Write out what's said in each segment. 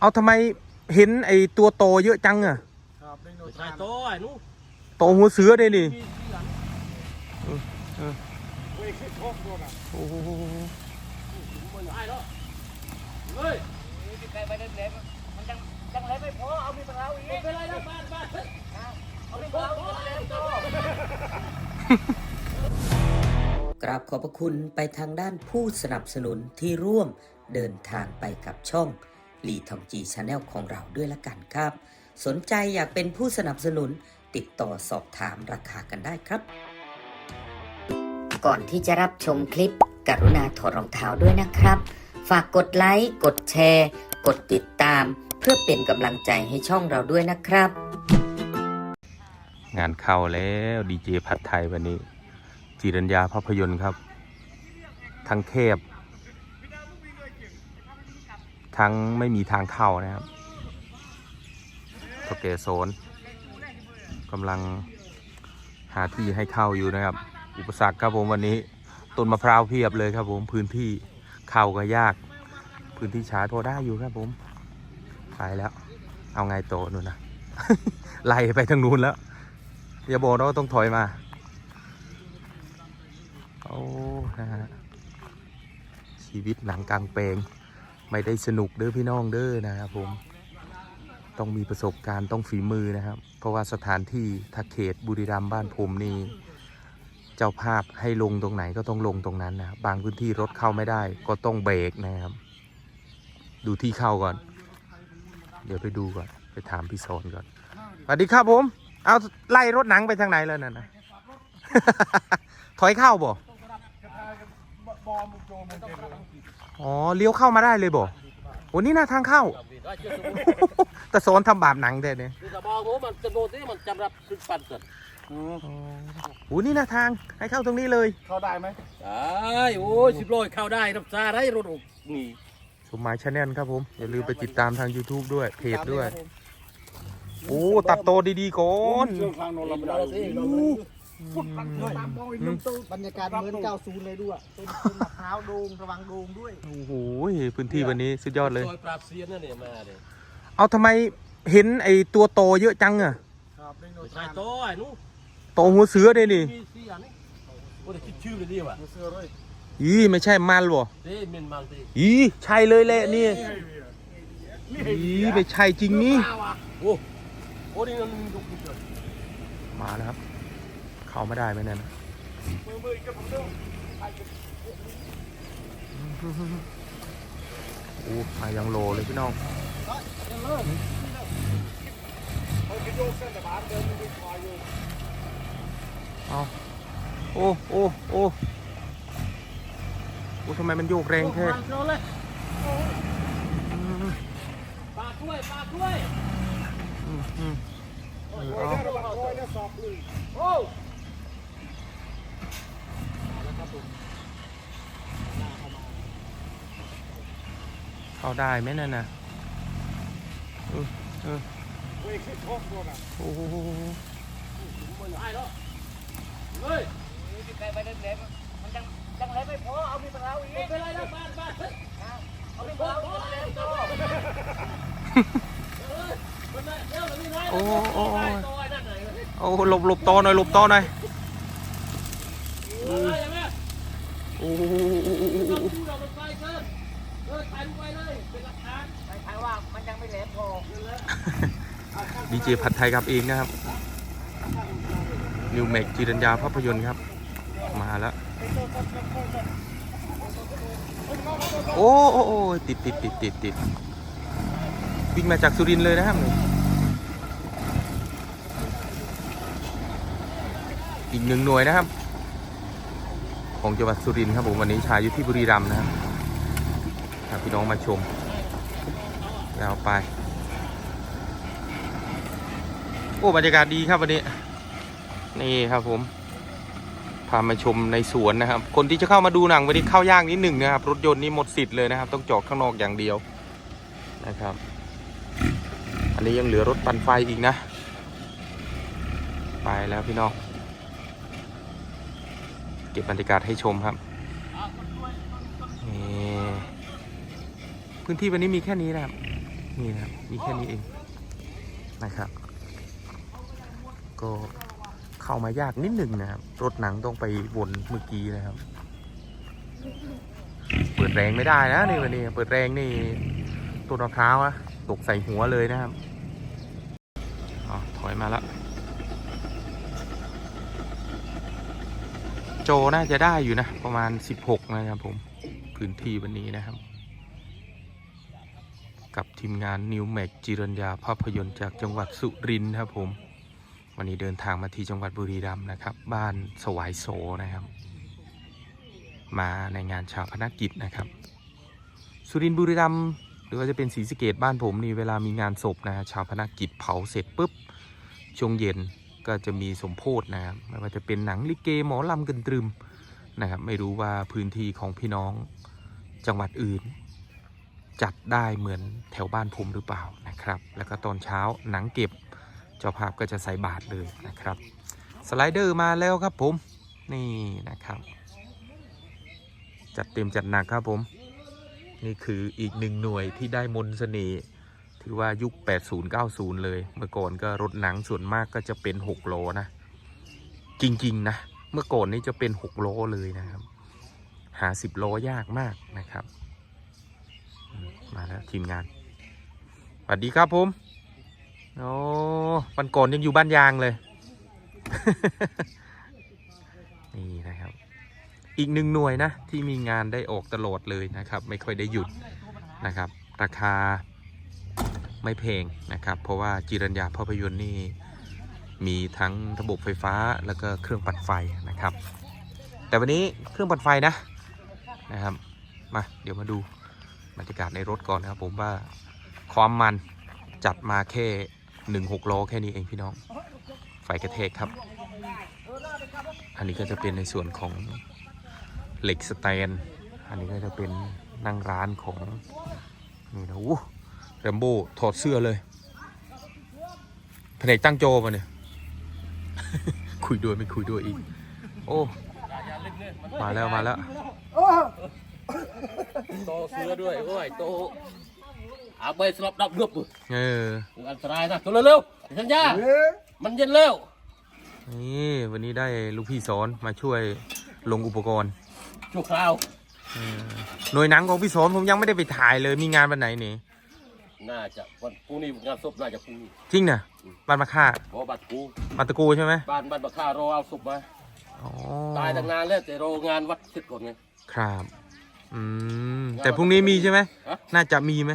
เอาทำไมเห็นไอตัวโตเยอะจังอะครับเล่นโนไม่ใช่ชานโต้ไอ้หนู้โตหัวเสือเลยนี่มีที่หลังเว้ยขึ้นโคกตัวน่ะโอ้โหมันได้แล้วเฮ้ยไกลไปเล็กๆมันยังยังเล็กไม่พอเอามีปลาเราอีกไม่เป็นไรนะบ้านบ้านเอามีปลาเราอีกเล็กโตกราบขอบพระคุณไปทางด้านผู้สนับสนุนที่ร่วมเดินทางไปกับช่อง ลีทองจีชาแนลของเราด้วยละกันครับ สนใจอยากเป็นผู้สนับสนุนติดต่อสอบถามราคากันได้ครับ ก่อนที่จะรับชมคลิป กรุณาถอดรองเท้าด้วยนะครับ ฝากกดไลค์ กดแชร์ กดติดตาม เพื่อเป็นกำลังใจให้ช่องเราด้วยนะครับ งานเข้าแล้วดีเจผัดไทยวันนี้จิรัญญาภาพยนตร์ครับ ทั้งเทพ ทั้งไม่มีทางเข้านะครับโตเกโซนกำลังหาที่ให้เข้าอยู่นะครับ อุปสรรคครับผมวันนี้ต้นมะพร้าวเพียบเลยครับผมพื้นที่เข้าก็ยาก พื้นที่ชาร์จพอได้อยู่ครับผมไปแล้ว เอาไงโตนู่นนะไล่ไปทางนู้นแล้วอย่าบอกนะว่าต้องถอยมาโอ้นะฮะชีวิตหนังกลางแปลง ไม่ได้สนุกเด้อพี่น้องเด้อนะครับผมต้องมีประสบการณ์ต้องฝีมือนะครับ เพราะว่าสถานที่ถ้าเขตบุรีรัมย์บ้านผมนี่เจ้าภาพให้ลงตรงไหนก็ต้องลงตรงนั้นนะบางพื้นที่รถเข้าไม่ได้ก็ต้องเบรกนะครับ ดูที่เข้าก่อน เดี๋ยวไปดูก่อน ไปถามพี่โซนก่อนสวัสดีครับผม เอาไล่รถหนังไปทางไหนแล้วนั่นนะถอยเข้าบ่ กระทายกับบอมโจมมันเต็มเลย อ๋อเลี้ยวเข้ามาได้เลยบ่โอ้นี่น่าทางเข้าได้เจ้าสมุนแต่โซนทำบาปหนังแต่เนี่ยคือจะบอกว่ามันจำนวนที่มันจำรับคือปันเกิดอืมโอ้นี่น่าทางให้เข้าตรงนี้เลย เข้าได้ไหมได้โอ้ยสิบโลเข้าได้รับซาได้รถอกนี่สมหมายชาแนลครับผม อย่าลืมไปติดตามทาง YouTube ด้วยเพจด้วย โอ้ ตัดโตดีๆก่อน เครื่องคลางนอนเราไม่ได้ฟุตมันตามบอยนุ่มตู้บรรยากาศเหมือน90เลยด้วยต้นต้นมะพร้าวโดงระวังโดงด้วยโอ้โหพื้นที่วันนี้สุดยอดเลยซอยปราบเซียนนั่นเนี่ยมาเนี่ยเอาทำไมเห็นไอตัวโตเยอะจังอะครับเล่นโนไม่ชาใช่นโต้ไอ้หนู้โตหัวเสือเลยนี่มีที่หลังโอ้ยคิดชื่อเลยดีว่ะเสื้อเลยอีไม่ใช่มันบ่เด้มินบางทีอีใช่เลยแหละนี่อีไม่ใช่จริงนี่โอ้โอ้นี่มันดุดุเกินมาแล้วครับ เขาไม่ได้ไหมเนี่ยนะอมือกับผมด้วยโอ้มายังโลเลยพี่น้องเอยอยู่เอาโอ้โอ้โอ้โอ้ทำไมมันโยกแรงแท้วางโดนเลยอืมปลาถ้วยปลาถ้วยโอ้ยได้ระวังโอ้ยได้สอบเลยโอ้ เข้าได้ไหมนั่นน่ะเออเออเว้ยขึ้นโคกตัวน่ะโอ้โหมันได้แล้วเฮ้ยไกลไปเล็กๆมันยังยังเล็กไม่พอเอามีปลาอีกไปเลยนะบ้านบ้านเอามีปลาอีกเล็กโตมันได้เดี๋ยวมันนี่น้อยโอ้โอ้โอ้ตัวไอ้นั่นไหโอ้หลบหลบตอหน่อยหลบตอหน่อยโอ้ยยังไงโอ้โห ต้องดูเรามันไปเกินเออถ่ายลงไปเลยเป็นหลักฐาน ใครว่ามันยังไม่แหลมพอ ดีเจผัดไทยครับเองนะครับ นิวเมกจีรัญญาภาพยนตร์ครับ มาแล้ว โอ้โอ้โอ้ติดติดติดติดติดวิ่งมาจากสุรินเลยนะครับอีกหนึ่งหน่วยนะครับ ของจังหวัดสุรินทร์ครับผมวันนี้ชายอยู่ที่บุรีรัมย์นะครับพาพี่น้องมาชมยาวไป โอ้บรรยากาศดีครับวันนี้ นี่ครับผม พามาชมในสวนนะครับ คนที่จะเข้ามาดูหนังวันนี้เข้ายากนิดหนึ่งนะครับ รถยนต์นี่หมดสิทธิ์เลยนะครับ ต้องจอดข้างนอกอย่างเดียวนะครับ อันนี้ยังเหลือรถปั่นไฟอีกนะ ไปแล้วพี่น้อง เก็บบรรยากาศให้ชมครับนี่พื้นที่วันนี้มีแค่นี้นะครับ นี่นะครับ มีแค่นี้เองนะครับ ก็เข้ามายากนิดหนึ่งนะครับ รถหนังต้องไปวนเมื่อกี้นะครับ เปิดแรงไม่ได้นะนี่วันนี้เปิดแรงนี่ต้นมะพร้าวนะตกใส่หัวเลยนะครับอ๋อถอยมาแล้วโจน่าจะได้อยู่นะ ประมาณ 16 นะครับผม พื้นที่วันนี้นะครับ กับทีมงานนิวแม็กจิรัญญาภาพยนตร์จากจังหวัดสุรินทร์ครับผม วันนี้เดินทางมาที่จังหวัดบุรีรัมย์นะครับ บ้านสวายโสนะครับ มาในงานชาพนักกิจนะครับ สุรินทร์บุรีรัมย์หรือว่าจะเป็นศรีสะเกดบ้านผมนี่เวลามีงานศพนะชาพนักกิจเผาเสร็จปุ๊บช่วงเย็นก็จะมีสมโพธนะครับไม่ว่าจะเป็นหนังลิเกหมอลำกันตรึมนะครับ ไม่รู้ว่าพื้นที่ของพี่น้องจังหวัดอื่น จัดได้เหมือนแถวบ้านผมหรือเปล่านะครับ แล้วก็ตอนเช้าหนังเก็บ เจ้าภาพก็จะใส่บาทเลยนะครับ สไลเดอร์มาแล้วครับผม นี่นะครับ จัดเต็มจัดหนักครับผม นี่คืออีกหนึ่งหน่วยที่ได้มนเสน่ห์ถือว่ายุค 80 90 เลย เมื่อก่อนก็รถหนังส่วนมากก็จะเป็น6โลนะ จริงๆนะ เมื่อก่อนนี่จะเป็น6โลเลยนะครับ หา 10โลยากมากนะครับ มาแล้วทีมงานสวัสดีครับผม โอ้วันก่อนยังอยู่บ้านยางเลย นี่นะครับ อีกหนึ่งหน่วยนะ ที่มีงานได้ออกตลอดเลยนะครับ ไม่ค่อยได้หยุดนะครับ ราคาไม่แพงนะครับ เพราะว่าจิรัญญาภาพยนตร์นี่มีทั้งระบบไฟฟ้าแล้วก็เครื่องปั่นไฟนะครับ แต่วันนี้เครื่องปั่นไฟนะนะครับ มาเดี๋ยวมาดูบรรยากาศในรถก่อนนะครับผมว่าความมันจัดมาแค่ หนึ่งหกล้อแค่นี้เองพี่น้อง ไฟกระเทกครับ อันนี้ก็จะเป็นในส่วนของเหล็กสแตน อันนี้ก็จะเป็นนั่งร้านของนี่นะอู้แรมโบ้ถอดเสื้อเลยแผนกตั้งโจมาเนี่ย คุยด้วยไม่คุยด้วยอีก โอ้ มาแล้วมาแล้ว โตเสือด้วย โอ้ยโต อาใบสลับดับเรือบเอออันตรายนะตัวเร็วๆสัญญามันเย็นแล้วนี่วันนี้ได้ลูกพี่สอนมาช่วยลงอุปกรณ์ชั่วคราวเออหน่วยหนังของพี่สอนผมยังไม่ได้ไปถ่ายเลยมีงานวันไหนนี่น่าจะวันพรุ่งนี้งานศพน่าจะพรุ่งนี้จริงนะบ้านมาค่าเพราะบัตรกูมาตะกูใช่ไหมบ้านบ้านบักฆ่ารอเอาศพมาอ๋อตายตั้งนานแล้วแต่รองานวัดเสร็จก่อนไงครับ อืมแต่พรุ่งนี้มีใช่ไหมฮะน่าจะมีไหม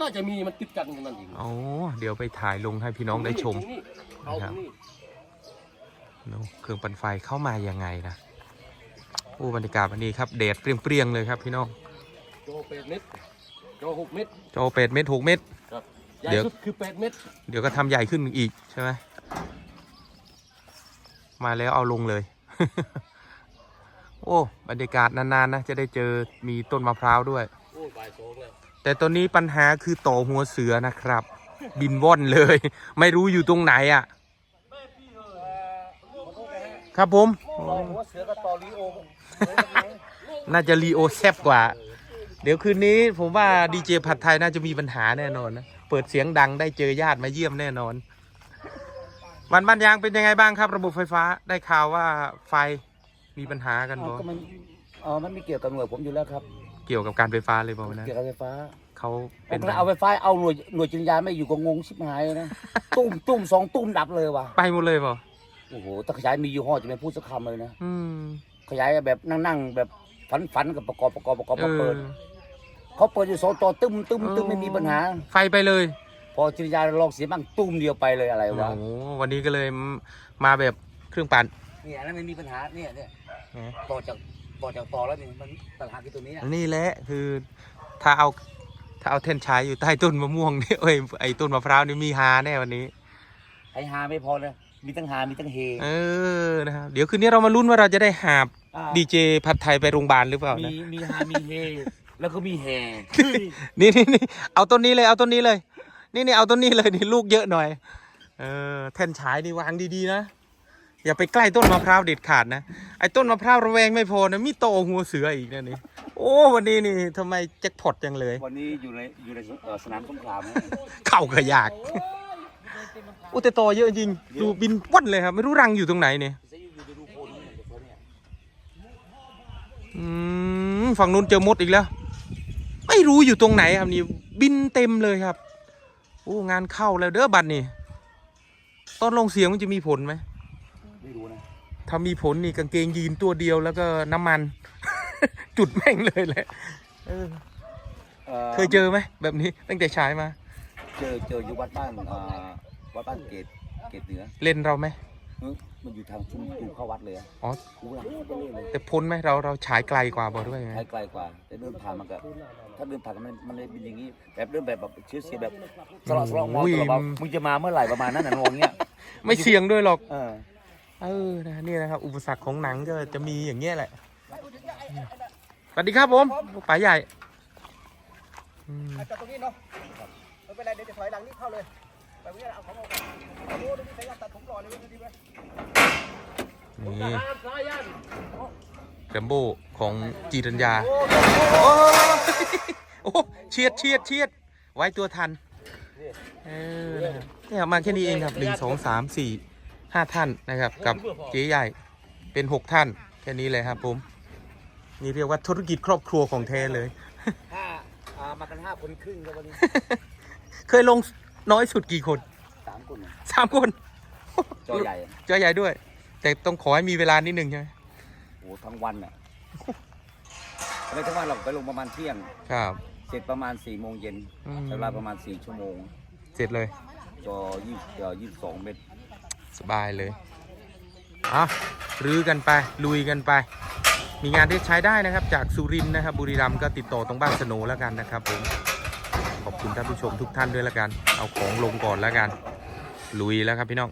น่าจะมีมันติดกันนั่นเองอ๋อเดี๋ยวไปถ่ายลงให้พี่น้องได้ชม นี่เอาตรงนี้ดูเครื่องปั่นไฟเข้ามายังไงนะโอ้บรรยากาศวันนี้ครับแดดเปรี้ยงๆเลยครับพี่น้องโจแปดเมตรโจหกเมตรจอเป็ดเม็ดหกเม็ด ครับใหญ่เดี๋ยว สุดคือแปดเมตรเดี๋ยวก็ทำใหญ่ขึ้นอีกใช่ไหมมาแล้วเอาลงเลย โอ้บรรยากาศนานๆนะจะได้เจอมีต้นมะพร้าวด้วย โอ้ยบ่ายสองแล้ว แต่ตอนนี้ปัญหาคือต่อหัวเสือนะครับ บินว่อนเลย ไม่รู้อยู่ตรงไหนอะ ครับผม หัวเสือกับตอรีโอน่าจะรีโอแซบกว่า เดี๋ยวคืนนี้ผมว่าดีเจผัดไทยน่าจะมีปัญหาแน่นอนนะ เปิดเสียงดังได้เจอญาติมาเยี่ยมแน่นอน วันบ้านยางเป็นยังไงบ้างครับ ระบบไฟฟ้าได้ข่าวว่าไฟมีปัญหากันบ่ก็มันเออมันไม่เกี่ยวกับหน่วยผมอยู่แล้วครับ เกี่ยวกับการไฟฟ้าเลยบ่นะเกี่ยวกับไฟฟ้าเขาเป็เป็นนเอาไฟฟ้าเอาหน่วยหน่วยจิตวิญญาณไม่อยู่ก็งงชิบหายนะตุ้มตุ้มสองตุ้มดับเลยว่ะไปหมดเลยบ่โอ้โหถ้าขยายมียี่ห้อจะไม่พูดสักคำเลยนะอืมขยายแบบนั่งๆแบบฝันฝันๆกับประกอบประกอบประกอบเอมาเปิอดเขาเปิดอยู่สองต่อตึ้มตึ้มตึ้มเออไม่มีปัญหา ไฟไปเลย พอจิตวิญญาณลองเสียบ้างตุ้มเดียวไปเลยอะไรโอ้วะโหวันนี้ก็เลยมาแบบเครื่องปั่นเนี่ยนั่นไม่มีปัญหาเนี่ยเนี่ยนะต่อจาก ต่อจากต่อแล้วนี่มันปัญหาคือตัวนี้อะนี่แหละคือถ้าเอาถ้าเอาเท่นชายอยู่ใต้ต้นมะม่วงนี่เอ้ยไอ้ต้นมะพร้าวนี่มีฮาแน่วันนี้ ไอฮาไม่พอเลยมีตั้งฮามีตั้งเฮ เออนะครับเดี๋ยวคืนนี้เรามาลุ้นว่าเราจะได้หาบอ่า ดีเจผัดไทยไปโรงพยาบาลหรือเปล่ามีนะมีฮามีเฮ แล้วก็มีแห่นี่นี่นี่เอาต้นนี้เลยเอาต้นนี้เลย นี่นี่เอาต้นนี้เลยนี่ลูกเยอะหน่อย เออแท่นฉายนี่วางดีๆนะ อย่าไปใกล้ต้นมะพร้าวเด็ดขาดนะไอ้ต้นมะพร้าวระแวงไม่พอนะมีโตหัวเสืออีกนะนี่โอ้วันนี้นี่ทำไมแจ็คพอตจังเลย วันนี้อยู่ในอยู่ในเอ่อสนามสงครามนะเข้ากระยากอุยแต่โตเยอะจริงดูบินว่อนเลยครับ ไม่รู้รังอยู่ตรงไหนเนี่ยอืมฝั่งนู้นเจอมดอีกแล้ว ไม่รู้อยู่ตรงไหนครับนี่บินเต็มเลยครับ โอ้งานเข้าแล้วเด้อบัตรนี่ตอนลงเสียงมันจะมีผลไหมไม่รู้นะ ถ้ามีผลนี่กางเกงยีนตัวเดียวแล้วก็น้ำมัน จุดแม่งเลยแหละเอออ่อเคยเจอไหมแบบนี้ตั้งแต่ฉายมา เจอเจออยู่วัดบ้านอ่าวัดบ้านเกตเกตเหนือเล่นเราไหมเอ้ยมันอยู่ทางชุมตูเข้าวัดเลยอะอ๋อกูหลังไปเรื่อยเลยแต่พ้นไหมเราเราฉายไกลกว่าบอกด้วยไงไกลไกลกว่า แต่เดินผ่านมันก็ถ้าเดินผ่านมันมันเลยเป็นอย่างนี้แบบเดินแบบแบบเชื้อเสียแบบสลอดสลอดมองตลอดว่ามึงจะมาเมื่อไหร่ประมาณนั้นน่ะมองเงี้ยไม่เสี่ยงด้วยหรอก เออเออนะนี่นะครับ อุปสรรคของหนังก็จะมีอย่างเงี้ยแหละสวัสดีครับผมป๋าใหญ่อืมจอดตรงนี้เนาะไม่เป็นไรเดี๋ยวจะถอยหลังนี่เข้าเลยไปวิ่งเอาของออกก่อนเอาดูดูนี่ใช้ยาตัดผมหล่อเลยดูดิเว้ยนี่ทหารสายันแรมโบ้ของจีรัญญา โอ้เฉียดเฉียดเฉียดไว้ตัวทัน เออนะครับเนี่ยมาแค่นี้เองครับหนึ่งสองสามสี่ ห้าท่านนะครับ กับเจ๊ใหญ่เป็นหกท่านแค่นี้เลยครับผมนี่เรียกว่าธุรกิจครอบครัวของแท้เลยห้าอ่ามากันห้าคนครึ่งครับวันนี้เคยลงน้อยสุดกี่คนสามคนน่ะสามคนจอใหญ่อะเจ๊ใหญ่ด้วย แต่ต้องขอให้มีเวลานิดหนึ่งใช่ไหมโอ้ทั้งวันอะไม่ทั้งวันเราไปลงประมาณเที่ยงครับ เสร็จประมาณ4ี่โมงเย็นอืมใช้เวลาประมาณ4ชั่วโมง เสร็จเลยจอยี่จอยี่สองเมตร สบายเลยอะรื้อกันไปลุยกันไป มีงานที่ใช้ได้นะครับ จากสุรินทร์นะครับบุรีรัมย์ก็ติดต่อตรงบ้านสโนแล้วกันนะครับผมขอบคุณท่านผู้ชมทุกท่านด้วยแล้วกัน เอาของลงก่อนแล้วกัน ลุยแล้วครับพี่น้อง